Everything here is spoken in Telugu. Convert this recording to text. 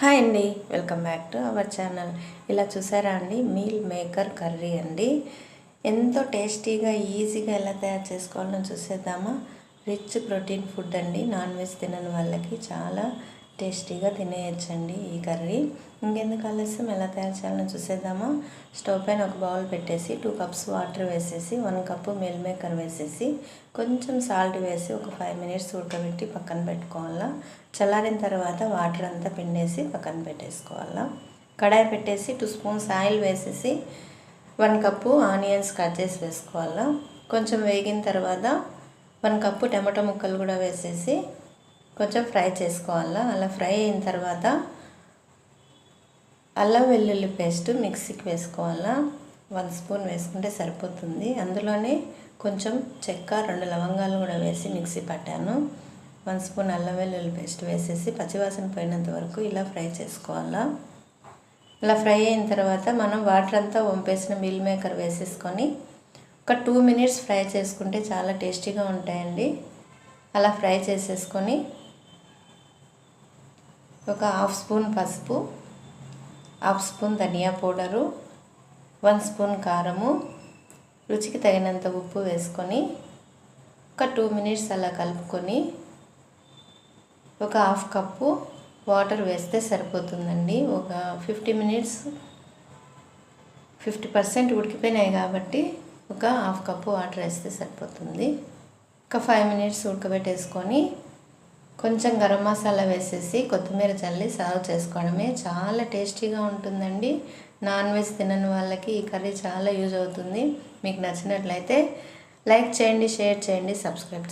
హాయ్ అండి welcome back to our channel. ఇలా చూసారా అండి? మీల్ మేకర్ కర్రీ అండి. ఎంతో టేస్టీగా ఈజీగా ఎలా తయారు చేసుకోవాలో చూసేద్దామా? రిచ్ ప్రోటీన్ ఫుడ్ అండి. నాన్ వెజ్ తినని వాళ్ళకి చాలా టేస్టీగా తినేయచ్చండి ఈ కర్రీ. ఇంకెందుకు ఆలస్యం? ఎలా తయారు చేయాలని చూసేద్దామా? స్టవ్ పైన ఒక బౌల్ పెట్టేసి టూ కప్స్ వాటర్ వేసేసి వన్ కప్పు మిల్ మేకర్ వేసేసి కొంచెం సాల్ట్ వేసి ఒక ఫైవ్ మినిట్స్ ఉడకబెట్టి పక్కన పెట్టుకోవాలా? చల్లారిన తర్వాత వాటర్ అంతా పిండేసి పక్కన పెట్టేసుకోవాలా? కడాయి పెట్టేసి టూ స్పూన్స్ ఆయిల్ వేసేసి వన్ కప్పు ఆనియన్స్ కట్ చేసి వేసుకోవాలా? కొంచెం వేగిన తర్వాత వన్ కప్పు టమాటో ముక్కలు కూడా వేసేసి కొంచెం ఫ్రై చేసుకోవాలా? అలా ఫ్రై అయిన తర్వాత అల్లం వెల్లుల్లి పేస్ట్ మిక్సీకి వేసుకోవాలా? వన్ స్పూన్ వేసుకుంటే సరిపోతుంది. అందులోనే కొంచెం చెక్క రెండు లవంగాలు కూడా వేసి మిక్సీ పట్టాను. వన్ స్పూన్ అల్లం వెల్లుల్లి పేస్ట్ వేసేసి పచ్చివాసన పోయినంత వరకు ఇలా ఫ్రై చేసుకోవాలా? ఇలా ఫ్రై అయిన తర్వాత మనం వాటర్ అంతా వంపేసిన మిల్ మేకర్ వేసేసుకొని ఒక టూ మినిట్స్ ఫ్రై చేసుకుంటే చాలా టేస్టీగా ఉంటాయండి. అలా ఫ్రై చేసేసుకొని ఒక హాఫ్ స్పూన్ పసుపు హాఫ్ స్పూన్ ధనియా పౌడరు వన్ స్పూన్ కారము రుచికి తగినంత ఉప్పు వేసుకొని ఒక టూ మినిట్స్ అలా కలుపుకొని ఒక హాఫ్ కప్పు వాటర్ వేస్తే సరిపోతుందండి. ఒక ఫిఫ్టీ మినిట్స్ ఫిఫ్టీ పర్సెంట్ ఉడికిపోయినాయి కాబట్టి ఒక హాఫ్ కప్పు వాటర్ వేస్తే సరిపోతుంది. ఒక ఫైవ్ మినిట్స్ ఉడకబెట్టేసుకొని కొంచెం గరం మసాలా వేసేసి కొత్తిమీర చల్లి సర్వ్ చేసుకోవడమే. చాలా టేస్టీగా ఉంటుందండి. నాన్ వెజ్ తినని వాళ్ళకి ఈ కర్రీ చాలా యూజ్ అవుతుంది. మీకు నచ్చినట్లయితే లైక్ చేయండి షేర్ చేయండి సబ్స్క్రైబ్